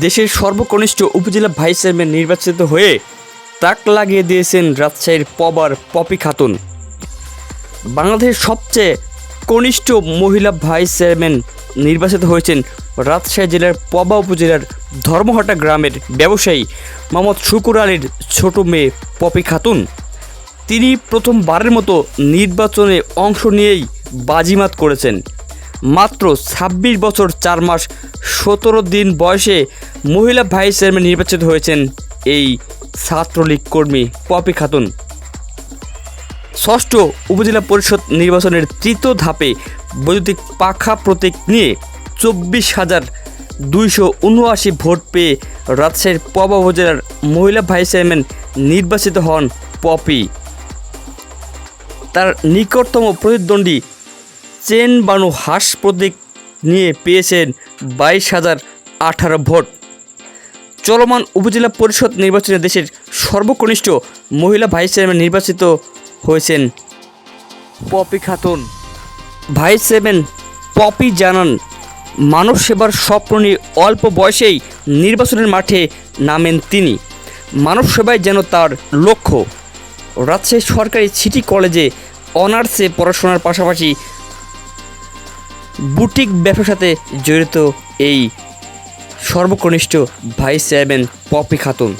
দেশের সর্বকনিষ্ঠ উপজেলা vice chairman নির্বাচিত হয়ে তাক লাগিয়ে দিয়েছেন রাজশাহীর পবার পপি খাতুন। বাংলাদেশের সবচেয়ে কনিষ্ঠ মহিলা ভাইস চেয়ারম্যান নির্বাচিত হয়েছেন রাজশাহী জেলার পবা উপজেলার ধর্মহাটা গ্রামের ব্যবসায়ী মোহাম্মদ শুকুর আলীর ছোট মেয়ে পপি খাতুন। তিনি প্রথমবারের মতো নির্বাচনে অংশ নিয়েই বাজিমাত করেছেন। মাত্র ছাব্বিশ বছর চার মাস সতেরো দিন বয়সে মহিলা ভাইস চেয়ারম্যান নির্বাচিত হয়েছেন এই ছাত্রলীগ কর্মী পপি খাতুন। ষষ্ঠ উপজেলা পরিষদ নির্বাচনের তৃতীয় ধাপে বৈদ্যুতিক পাখা প্রতীক নিয়ে চব্বিশ হাজার দুইশো উনআশি ভোট পেয়ে রাজশাহীর পবা উপজেলার মহিলা ভাইস চেয়ারম্যান নির্বাচিত হন পপি। তার নিকটতম প্রতিদ্বন্দ্বী চেন বানু হাস প্রতীক নিয়ে পেয়েছেন বাইশ হাজার আঠারো ভোট। চলমান উপজেলা পরিষদ নির্বাচনে দেশের সর্বকনিষ্ঠ মহিলা ভাইস চেয়ারম্যান নির্বাচিত হয়েছেন। Poppy Khatun. Vice chairman poppy জানান মানব সেবার স্বপ্ন নিয়ে অল্প বয়সেই নির্বাচনের মাঠে নামেন তিনি। মানব সেবাই যেন তার লক্ষ্য। রাজশাহী সরকারি সিটি কলেজে অনার্সে পড়াশোনার পাশাপাশি বুটিক ব্যবসার সাথে জড়িত এই সর্বকনিষ্ঠ ভাইস চেয়ারম্যান পপি খাতুন।